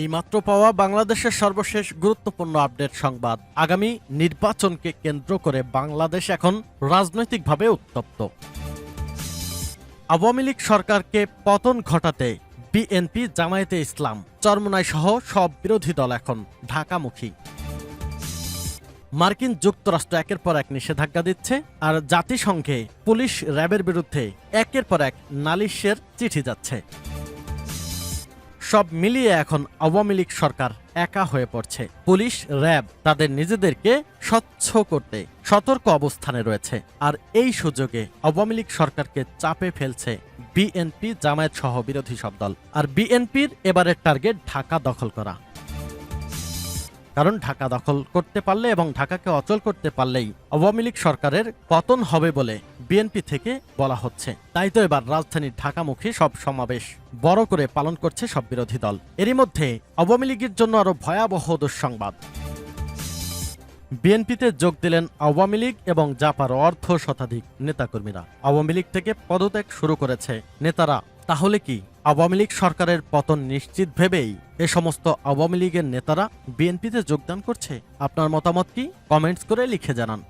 এইমাত্র পাওয়া বাংলাদেশের সর্বশেষ গুরুত্বপূর্ণ আপডেট সংবাদ। আগামী নির্বাচনকে কেন্দ্র করে বাংলাদেশ এখন রাজনৈতিকভাবে উত্তপ্ত। আওয়ামী লীগ সরকারকে পতন ঘটাতে বিএনপি, জামায়াতে ইসলাম, চরমনাই সহ সব বিরোধী দল এখন ঢাকামুখী। মার্কিন যুক্তরাষ্ট্র একের পর এক নিষেধাজ্ঞা দিচ্ছে, আর জাতিসংঘে পুলিশ র্যাবের বিরুদ্ধে একের পর এক নালিশের চিঠি যাচ্ছে। সব মিলিয়ে এখন আওয়ামী লীগ সরকার একা হয়ে পড়ছে। পুলিশ, র্যাব তাদের নিজেদেরকে স্বচ্ছ করতে সতর্ক অবস্থানে রয়েছে। আর এই সুযোগে আওয়ামী লীগ সরকারকে চাপে ফেলছে বিএনপি জামায়াত সহ বিরোধী সব দল। আর বিএনপির এবারের টার্গেট ঢাকা দখল করা। কারণ ঢাকা দখল করতে পারলে এবং ঢাকাকে অচল করতে পারলেই আওয়ামী লীগ সরকারের পতন হবে বলে বিএনপি থেকে বলা হচ্ছে। তাই তো এবার রাজধানীর ঢাকামুখী সব সমাবেশ বড় করে পালন করছে সব বিরোধী দল। এরই মধ্যে আওয়ামী লীগের জন্য আরও ভয়াবহ দুঃসংবাদ। বিএনপিতে যোগ দিলেন আওয়ামী লীগ এবং জাপার অর্ধ শতাধিক নেতাকর্মীরা। আওয়ামী লীগ থেকে পদত্যাগ শুরু করেছে নেতারা। তাহলে কি আওয়ামী লীগ সরকারের পতন নিশ্চিত ভেবেই এ সমস্ত আওয়ামী লীগের নেতারা বিএনপিতে যোগদান করছে। আপনার মতামত কি? কমেন্টস করে লিখে জানান।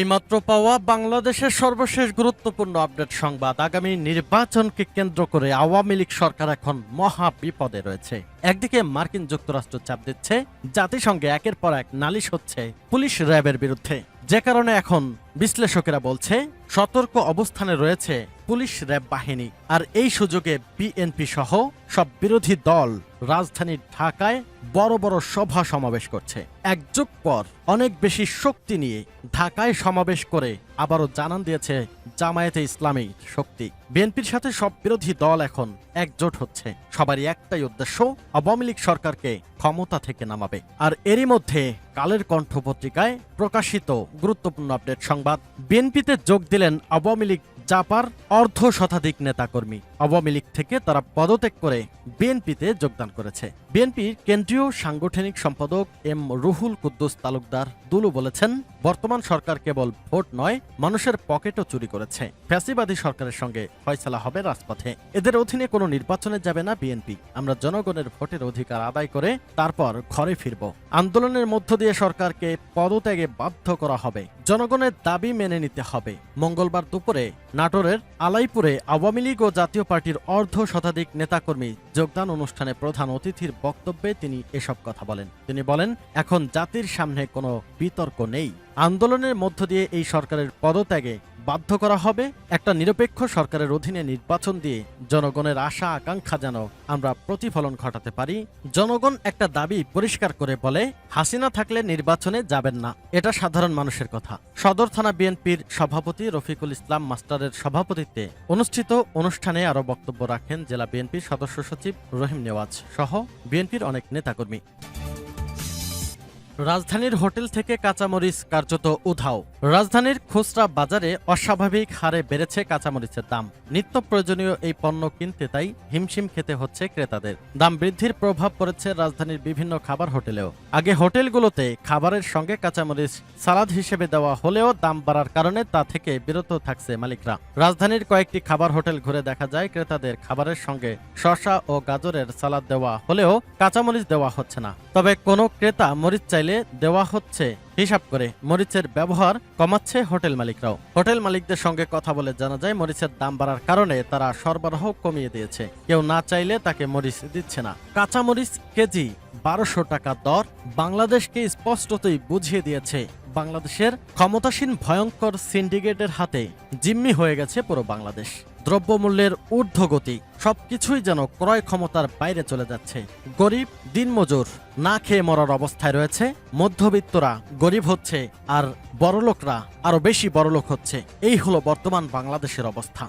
এইমাত্র পাওয়া বাংলাদেশের সর্বশেষ গুরুত্বপূর্ণ আপডেট সংবাদ। আগামী নির্বাচনকে কেন্দ্র করে আওয়ামী লীগ সরকার এখন মহা বিপদে রয়েছে। একদিকে মার্কিন যুক্তরাষ্ট্র চাপ দিচ্ছে, জাতিসংঘে একের পর এক নালিশ হচ্ছে পুলিশ র্যাবের বিরুদ্ধে। যে কারণে এখন বিশ্লেষকেরা বলছে, সতর্ক অবস্থানে রয়েছে পুলিশ র্যাব বাহিনী। আর এই সুযোগে বিএনপি সহ সব বিরোধী দল রাজধানী ঢাকায় বড় বড় সভা সমাবেশ করছে। এক যুগ পর অনেক বেশি শক্তি নিয়ে ঢাকায় সমাবেশ করে আবারও জানান দিয়েছে জামায়াতে ইসলামী শক্তি। বিএনপির সাথে সব বিরোধী দল এখন একজোট হচ্ছে। সবারই একটাই উদ্দেশ্য, আওয়ামী লীগ সরকারকে ক্ষমতা থেকে নামাবে। আর এরই মধ্যে কালের কণ্ঠ পত্রিকায় প্রকাশিত গুরুত্বপূর্ণ আপডেট সংবাদ। বিএনপিতে যোগ দিলেন আওয়ামী লীগ জাপার অর্ধ শতাধিক নেতাকর্মী। আওয়ামী লীগ থেকে তারা পদত্যাগ করে বিএনপিতে যোগদান করেছে। বিএনপির কেন্দ্রীয় সাংগঠনিক সম্পাদক এম রুহুল কুদ্দুস তালুকদার দুলু বলেছেন, বর্তমান সরকার কেবল ভোট নয়, মানুষের পকেটও চুরি করেছে। ফ্যাসিবাদী সরকারের সঙ্গে ফয়সালা হবে রাজপথে। এদের অধীনে কোনো নির্বাচনে যাবে না বিএনপি। আমরা জনগণের ভোটের অধিকার আদায় করে তারপর ঘরে ফিরব। আন্দোলনের মধ্য দিয়ে সরকারকে পদত্যাগে বাধ্য করা হবে। জনগণের দাবি মেনে নিতে হবে। মঙ্গলবার দুপুরে নাটোরের আলাইপুরে আওয়ামী লীগ ও জাতীয় পার্টির অর্ধ শতাধিক নেতাকর্মী যোগদান অনুষ্ঠানে প্রধান অতিথির বক্তব্যে তিনি এসব কথা বলেন। তিনি বলেন, এখন জাতির সামনে কোনো বিতর্ক নেই। আন্দোলনের মধ্য দিয়ে এই সরকারের পদত্যাগে বাধ্য করা হবে একটা নিরপেক্ষ সরকারের অধীনে নির্বাচন দিয়ে। জনগণের আশা, আকাঙ্ক্ষা যেন আমরা প্রতিফলন ঘটাতে পারি। জনগণ একটা দাবি পরিষ্কার করে বলে, হাসিনা থাকলে নির্বাচনে যাবেন না। এটা সাধারণ মানুষের কথা। সদর থানা বিএনপির সভাপতি রফিকুল ইসলাম মাস্টারের সভাপতিত্বে অনুষ্ঠিত অনুষ্ঠানে আরও বক্তব্য রাখেন জেলা বিএনপির সদস্য সচিব রহিম নেওয়াজ সহ বিএনপির অনেক নেতাকর্মী। রাজধানীর হোটেল থেকে কাঁচামরিচ কার্যত উধাও। রাজধানীর খুচরা বাজারে অস্বাভাবিক হারে বেড়েছে কাঁচামরিচের দাম। নিত্য প্রয়োজনীয় এই পণ্য কিনতে তাই হিমশিম খেতে হচ্ছে ক্রেতাদের। দাম বৃদ্ধির প্রভাব পড়েছে রাজধানীর বিভিন্ন খাবার হোটেলেও। আগে হোটেলগুলোতে খাবারের সঙ্গে কাঁচামরিচ, সালাদ হিসেবে দেওয়া হলেও দাম বাড়ার কারণে তা থেকে বিরত থাকছে মালিকরা। রাজধানীর কয়েকটি খাবার হোটেল ঘুরে দেখা যায় ক্রেতাদের খাবারের সঙ্গে শশা ও গাজরের সালাদ দেওয়া হলেও কাঁচামরিচ দেওয়া হচ্ছে না। তবে কোনো ক্রেতা মরিচ চাইলে দেওয়া হচ্ছে হিসাব করে। মরিচের ব্যবহার কমাচ্ছে হোটেল মালিকরাও। হোটেল মালিকদের সঙ্গে কথা বলে জানা যায়, মরিচের দাম বাড়ার কারণে তারা সরবরাহ কমিয়ে দিয়েছে। কেউ না চাইলে তাকে মরিচ দিচ্ছে না। কাঁচা মরিচ কেজি বারোশো টাকা দর বাংলাদেশকে স্পষ্টতই বুঝিয়ে দিয়েছে। বাংলাদেশের ক্ষমতাসীন ভয়ঙ্কর সিন্ডিকেটের হাতে জিম্মি হয়ে গেছে পুরো বাংলাদেশ। দ্রব্যমূল্যের ঊর্ধ্বগতি, সবকিছুই যেন ক্রয় ক্ষমতার বাইরে চলে যাচ্ছে। গরিব দিনমজুর না খেয়ে মরার অবস্থায় রয়েছে, মধ্যবিত্তরা গরিব হচ্ছে আর বড়লোকরা আরও বেশি বড়লোক হচ্ছে। এই হলো বর্তমান বাংলাদেশের অবস্থা।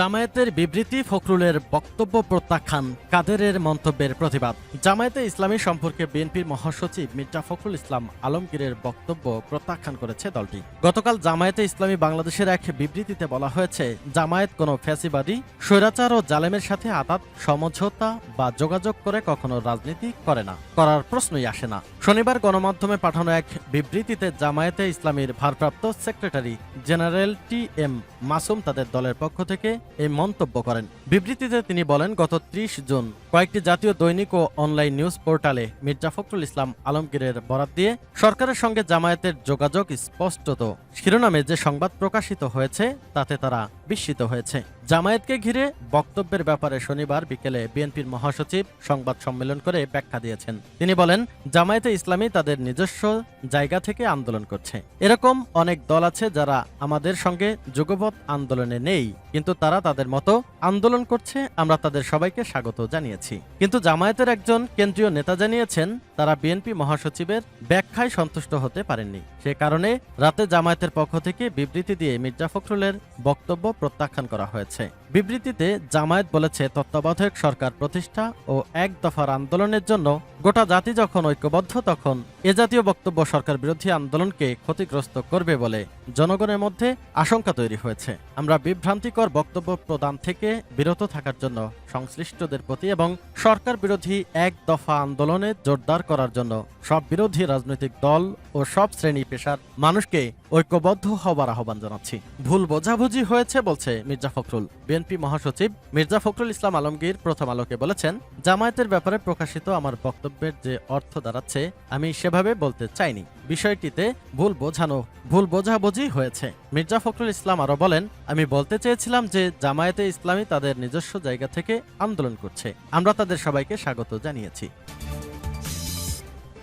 জামায়াতের বিবৃতি ফখরুলের বক্তব্য প্রত্যাখ্যান, কাদেরের মন্তব্যের প্রতিবাদ। জামায়াতে ইসলামী সম্পর্কে বিএনপির মহাসচিব মির্জা ফখরুল ইসলাম আলমগীরের বক্তব্য প্রত্যাখ্যান করেছে দলটি। গতকাল জামায়াতে ইসলামী বাংলাদেশের এক বিবৃতিতে বলা হয়েছে, জামায়াত কোনো ফ্যাসিবাদী, স্বৈরাচার ও জালেমের সাথে আতাত সমঝোতা বা যোগাযোগ করে কখনো রাজনীতি করে না করার প্রশ্নই আসে না। শনিবার গণমাধ্যমে পাঠানো এক বিবৃতিতে জামায়াতে ইসলামীর ভারপ্রাপ্ত secretary general T M Masum তাদের দলের পক্ষ থেকে এই মন্তব্য করেন। বিবৃতিতে তিনি বলেন, গত ত্রিশ জুন কয়েকটি জাতীয় দৈনিক ও অনলাইন নিউজ পোর্টালে মির্জা ফখরুল ইসলাম আলমগীরের বরাত দিয়ে সরকারের সঙ্গে জামায়াতের যোগাযোগ স্পষ্টত। শিরোনামে যে সংবাদ প্রকাশিত হয়েছে, তাতে তারা বিস্মিত হয়েছে। জামায়াতকে ঘিরে বক্তব্যের ব্যাপারে শনিবার বিকেলে বিএনপির মহাসচিব সংবাদ সম্মেলন করে ব্যাখ্যা দিয়েছেন। তিনি বলেন, জামায়াতে ইসলামী তাদের নিজস্ব জায়গা থেকে আন্দোলন করছে। এরকম অনেক দল আছে যারা আমাদের সঙ্গে যুগপৎ আন্দোলনে নেই, কিন্তু তারা তাদের মতো আন্দোলন করছে, আমরা তাদের সবাইকে স্বাগত জানিয়েছি। কিন্তু জামায়াতের একজন কেন্দ্রীয় নেতা জানিয়েছেন, তারা বিএনপি মহাসচিবের ব্যাখ্যায় সন্তুষ্ট হতে পারেননি। সে কারণে রাতে জামায়াতের পক্ষ থেকে বিবৃতি দিয়ে মির্জা ফখরুলের বক্তব্য প্রত্যাখ্যান করা হয়েছে। বিবৃতিতে জামায়াত বলেছে, তত্ত্বাবধায়ক সরকার প্রতিষ্ঠা ও এক দফার আন্দোলনের জন্য গোটা জাতি যখন ঐক্যবদ্ধ, তখন এ জাতীয় বক্তব্য সরকার বিরোধী আন্দোলনকে ক্ষতিগ্রস্ত করবে বলে জনগণের মধ্যে আশঙ্কা তৈরি হয়েছে। আমরা বিভ্রান্তিকর বক্তব্য প্রদান থেকে বিরত থাকার জন্য, সংশ্লিষ্টদের প্রতি এবং সরকার বিরোধী এক দফা আন্দোলনে জোরদার করার জন্য সব বিরোধী রাজনৈতিক দল ও সব শ্রেণি পেশার মানুষকে ঐক্যবদ্ধ হবার আহ্বান জানাচ্ছি। ভুল বোঝাবুঝি হয়েছে বলছে মির্জা ফখরুল। বিএনপি মহাসচিব মির্জা ফখরুল ইসলাম আলমগীর প্রথম আলোকে বলেছেন, জামায়াতের ব্যাপারে প্রকাশিত আমার বক্তব্যের যে অর্থ দাঁড়াচ্ছে, আমি সেভাবে বলতে চাইনি। বিষয়টিতে ভুল বোঝানো, ভুল বোঝাবুঝি হয়েছে। মির্জা ফখরুল ইসলাম আরও বলেন, আমি বলতে চেয়েছিলাম যে জামায়াতে ইসলামী তাদের নিজস্ব জায়গা থেকে আন্দোলন করছে। আমরা তাদের সবাইকে স্বাগত জানিয়েছি।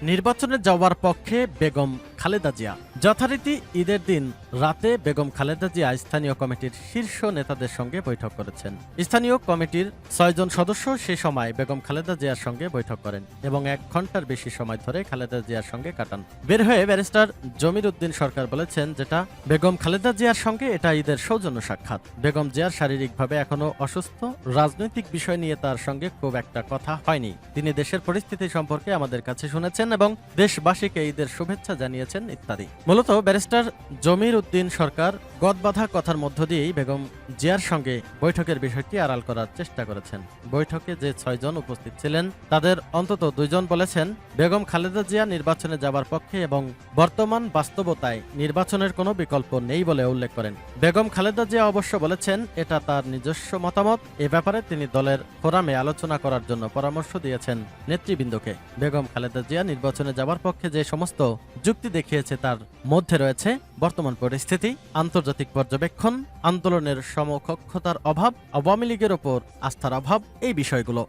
নির্বাচনে যাওয়ার পক্ষে বেগম খালেদা জিয়া যথারীতি ঈদের দিন রাতে বেগম খালেদা জিয়া স্থানীয় কমিটির শীর্ষ নেতাদের সঙ্গে বৈঠক করেছেন। স্থানীয় কমিটির ছয়জন সদস্য সে সময় বেগম খালেদা জিয়ার সঙ্গে বৈঠক করেন এবং এক ঘণ্টার বেশি সময় ধরে খালেদা জিয়ার সঙ্গে কাটান। বের হয়ে ব্যারিস্টার জমির উদ্দিন সরকার বলেছেন যেটা বেগম খালেদা জিয়ার সঙ্গে এটা ঈদের সৌজন্য সাক্ষাৎ। বেগম জিয়ার শারীরিকভাবে এখনও অসুস্থ, রাজনৈতিক বিষয় নিয়ে তার সঙ্গে খুব একটা কথা হয়নি। তিনি দেশের পরিস্থিতি সম্পর্কে আমাদের কাছে শুনেছেন এবং দেশবাসীকে ঈদের শুভেচ্ছা জানিয়েছেন ইত্যাদি। মূলত ব্যারিস্টার জমির উদ্দিন সরকার গদবাধা কথার মধ্য দিয়েই বেগম জিয়ার সঙ্গে বৈঠকের বিষয়টি আড়াল করার চেষ্টা করেছেন। বৈঠকে যে ছয়জন উপস্থিত ছিলেন, তাদের অন্তত দুইজন বলেছেন, বেগম খালেদা জিয়া নির্বাচনে যাবার পক্ষে এবং বর্তমান বাস্তবতায় নির্বাচনের কোনো বিকল্প নেই বলে উল্লেখ করেন। বেগম খালেদা জিয়া অবশ্য বলেছেন, এটা তার নিজস্ব মতামত, এ ব্যাপারে তিনি দলের ফোরামে আলোচনা করার জন্য পরামর্শ দিয়েছেন নেতৃবৃন্দকে। বেগম খালেদা জিয়া নির্বাচনে যাবার পক্ষে যে সমস্ত যুক্তি দেখিয়েছে তার মধ্যে রয়েছে বর্তমান পরিস্থিতি, আন্তর্জাতিক পর্যবেক্ষণ, আন্দোলনের সমকক্ষতার অভাব, আওয়ামী লীগের ওপর আস্থার অভাব, এই বিষয়গুলো।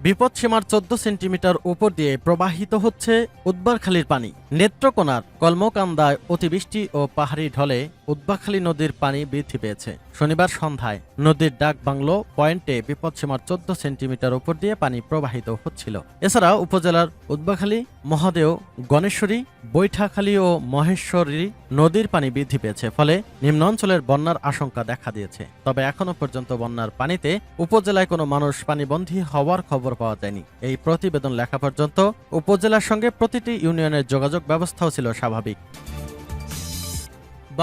বিপদসীমার চোদ্দ সেন্টিমিটার উপর দিয়ে প্রবাহিত হচ্ছে উদ্বারখালীর পানি। নেত্রকোনার কলমকান্দায় অতিবৃষ্টি ও পাহাড়ি ঢলে উদ্বাখালী নদীর পানি বৃদ্ধি পেয়েছে। শনিবার সন্ধ্যায় নদীর ডাক বাংলো পয়েন্টে বিপদসীমার চোদ্দ সেন্টিমিটার উপর দিয়ে পানি প্রবাহিত হচ্ছিল। এছাড়া উপজেলার উদ্বাখালী, মহাদেও, গণেশ্বরী, বৈঠাখালী ও মহেশ্বরী নদীর পানি বৃদ্ধি পেয়েছে, ফলে নিম্ন অঞ্চলের বন্যার আশঙ্কা দেখা দিয়েছে। তবে এখনও পর্যন্ত বন্যার পানিতে উপজেলায় কোনো মানুষ পানিবন্দী হওয়ার খবর পাওয়া যায়নি। এই প্রতিবেদন লেখা পর্যন্ত উপজেলার সঙ্গে প্রতিটি ইউনিয়নের যোগাযোগ ব্যবস্থাও ছিল স্বাভাবিক।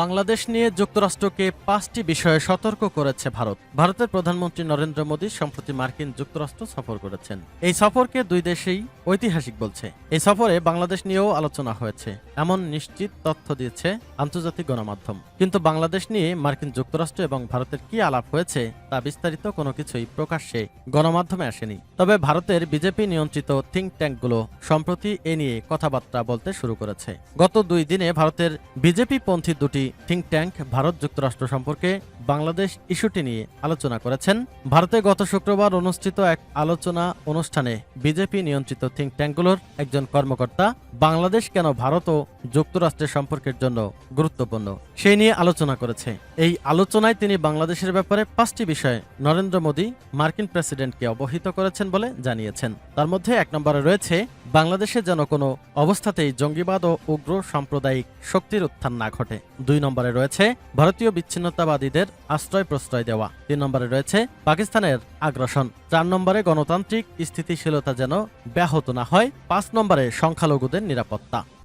বাংলাদেশ নিয়ে যুক্তরাষ্ট্রকে পাঁচটি বিষয়ে সতর্ক করেছে ভারত। ভারতের প্রধানমন্ত্রী নরেন্দ্র মোদী সম্প্রতি মার্কিন যুক্তরাষ্ট্র সফর করেছেন। এই সফরকে দুই দেশেই ঐতিহাসিক বলছে। এই সফরে বাংলাদেশ নিয়েও আলোচনা হয়েছে। এমন নিশ্চিত তথ্য দিয়েছে আন্তর্জাতিক গণমাধ্যম। কিন্তু বাংলাদেশ নিয়ে মার্কিন যুক্তরাষ্ট্র এবং ভারতের কি আলাপ হয়েছে তা বিস্তারিত কোনো কিছুই প্রকাশ্যে গণমাধ্যমে আসেনি। তবে ভারতের বিজেপি নিয়ন্ত্রিত থিঙ্ক ট্যাঙ্কগুলো সম্প্রতি এ নিয়ে কথাবার্তা বলতে শুরু করেছে। গত দুই দিনে ভারতের বিজেপি পন্থী দুটি থিঙ্ক ট্যাঙ্ক ভারত যুক্তরাষ্ট্র সম্পর্কে বাংলাদেশ ইস্যুটি নিয়ে আলোচনা করেছেন। ভারতে গত শুক্রবার অনুষ্ঠিত এক আলোচনা অনুষ্ঠানে বিজেপি নিয়ন্ত্রিত থিঙ্ক ট্যাঙ্কগুলোর একজন কর্মকর্তা বাংলাদেশ কেন ভারত ও যুক্তরাষ্ট্রের সম্পর্কের জন্য গুরুত্বপূর্ণ সেই নিয়ে আলোচনা করেছে। এই আলোচনায় তিনি বাংলাদেশের ব্যাপারে পাঁচটি বিষয়ে নরেন্দ্র মোদী, মার্কিন প্রেসিডেন্টকে অবহিত করেছেন বলে জানিয়েছেন। তার মধ্যে এক নম্বরে রয়েছে বাংলাদেশে যেন কোনো অবস্থাতেই জঙ্গিবাদ ও উগ্র সাম্প্রদায়িক শক্তির উত্থান না ঘটে। দুই নম্বরে রয়েছে ভারতীয় বিচ্ছিন্নতাবাদীদের আশ্রয় প্রশ্রয় দেওয়া। তিন নম্বরে রয়েছে পাকিস্তানের আগ্রাসন। চার নম্বরে গণতান্ত্রিক স্থিতিশীলতা যেন ব্যাহত না হয়। পাঁচ নম্বরে সংখ্যালঘুদের নিরাপত্তা।